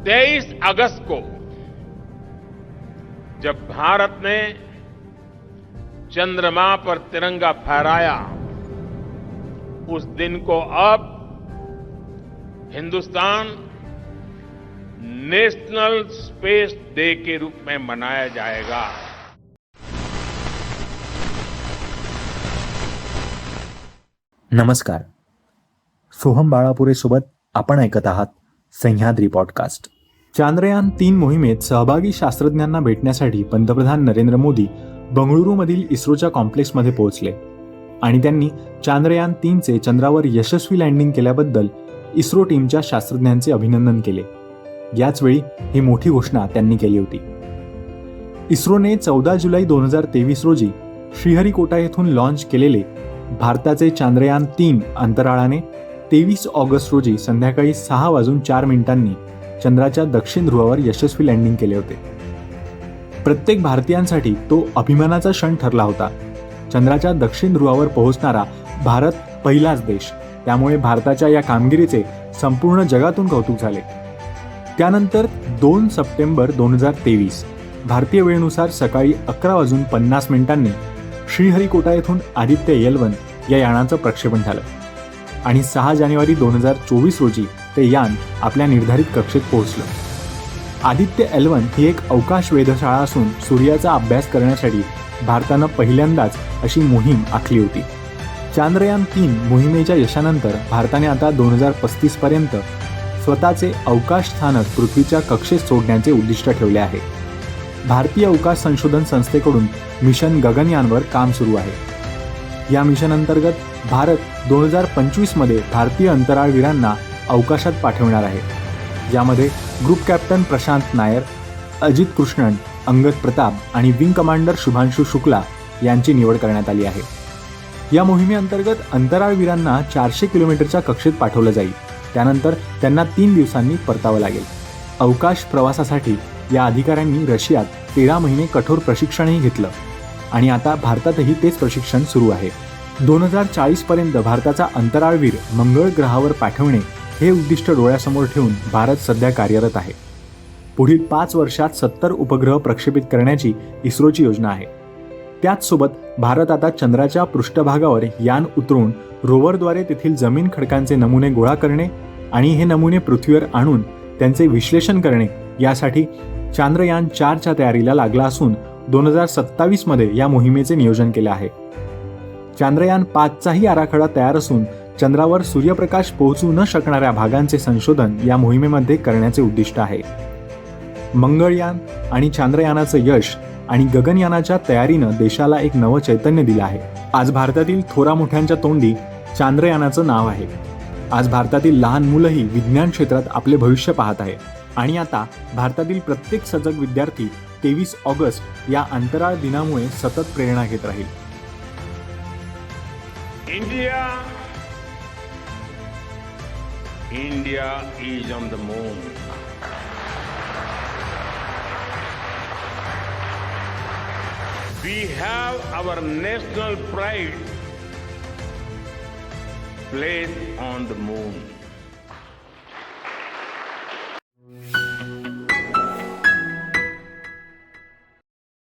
23 अगस्त को जब भारत ने चंद्रमा पर तिरंगा फहराया उस दिन को अब हिंदुस्तान नेशनल स्पेस डे के रूप में मनाया जाएगा। नमस्कार। सोहम बाळापुरे सोबत आपण ऐकत आहात सह्याद्री पॉडकास्ट. चांद्रयान तीन मोहिमेत सहभागी शास्त्रज्ञांना भेटण्यासाठी पंतप्रधान नरेंद्र मोदी बंगळुरूमधील इस्रोच्या कॉम्प्लेक्समध्ये पोहोचले आणि त्यांनी चांद्रयान तीनचे चंद्रावर यशस्वी लँडिंग केल्याबद्दल इस्रो टीमच्या शास्त्रज्ञांचे अभिनंदन केले. याचवेळी ही मोठी घोषणा त्यांनी केली होती. इस्रोने चौदा जुलै दोन हजार तेवीस रोजी श्रीहरिकोटा येथून लॉन्च केलेले भारताचे चांद्रयान तीन अंतराळाने तेवीस ऑगस्ट रोजी संध्याकाळी सहा वाजून चार मिनिटांनी चंद्राच्या दक्षिण ध्रुवावर यशस्वी लँडिंग केले होते. प्रत्येक भारतीयांसाठी तो अभिमानाचा क्षण ठरला होता. चंद्राच्या दक्षिण ध्रुवावर पोहोचणारा भारत पहिलाच देश. त्यामुळे भारताच्या या कामगिरीचे संपूर्ण जगातून कौतुक झाले. त्यानंतर दोन सप्टेंबर दोन हजार तेवीस भारतीय वेळेनुसार सकाळी अकरा वाजून पन्नास मिनिटांनी श्रीहरिकोटा येथून आदित्य येलवन या यानाचं प्रक्षेपण झालं. आणि सहा जानेवारी दोन हजार चोवीस रोजी ते यान आपल्या निर्धारित कक्षेत पोहोचलं. आदित्य एल्वन ही एक अवकाश वेधशाळा असून सूर्याचा अभ्यास करण्यासाठी भारतानं पहिल्यांदाच अशी मोहीम आखली होती. चांद्रयान तीन मोहिमेच्या यशानंतर भारताने आता दोन हजार पस्तीस पर्यंत स्वतःचे अवकाश स्थानक पृथ्वीच्या कक्षेत सोडण्याचे उद्दिष्ट ठेवले आहे. भारतीय अवकाश संशोधन संस्थेकडून मिशन गगनयानवर काम सुरू आहे. या मिशन अंतर्गत भारत दोन हजार पंचवीसमध्ये भारतीय अंतराळवीरांना अवकाशात पाठवणार आहे. यामध्ये ग्रुप कॅप्टन प्रशांत नायर अजित कृष्णन अंगद प्रताप आणि विंग कमांडर शुभांशु शुक्ला यांची निवड करण्यात आली आहे. या मोहिमेअंतर्गत अंतराळवीरांना चारशे किलोमीटरच्या कक्षेत पाठवलं जाईल. त्यानंतर त्यांना तीन दिवसांनी परतावं लागेल. अवकाश प्रवासासाठी या अधिकाऱ्यांनी रशियात तेरा महिने कठोर प्रशिक्षणही घेतलं. आणि आता भारतातही तेच प्रशिक्षण सुरू आहे. दोन हजार चाळीसपर्यंत भारताचा अंतराळवीर मंगळ ग्रहावर पाठवणे हे उद्दिष्ट डोळ्यासमोर ठेवून भारत सध्या कार्यरत आहे. पुढील पाच वर्षात सत्तर उपग्रह प्रक्षेपित करण्याची इस्रोची योजना आहे. त्याचसोबत भारत आता चंद्राच्या पृष्ठभागावर यान उतरून रोवरद्वारे तेथील जमीन खडकांचे नमुने गोळा करणे आणि हे नमुने पृथ्वीवर आणून त्यांचे विश्लेषण करणे यासाठी चांद्रयान चारच्या तयारीला लागला असून दोन हजार सत्तावीसमध्ये या मोहिमेचे नियोजन केले आहे. चांद्रयान पाचचाही आराखडा तयार असून चंद्रावर सूर्यप्रकाश पोहोचू न शकणाऱ्या भागांचे संशोधन या मोहिमेमध्ये करण्याचे उद्दिष्ट आहे. मंगळयान आणि चांद्रयानाचं यश आणि गगनयानाच्या तयारीनं देशाला एक नवं चैतन्य दिलं आहे. आज भारतातील थोरा मोठ्यांच्या तोंडी चांद्रयानाचं नाव आहे. आज भारतातील लहान मुलंही विज्ञान क्षेत्रात आपले भविष्य पाहत आहे. आणि आता भारतातील प्रत्येक सजग विद्यार्थी तेवीस ऑगस्ट या अंतराळ दिनामुळे सतत प्रेरणा घेत राहील. India India is on the moon we have our national pride place on the moon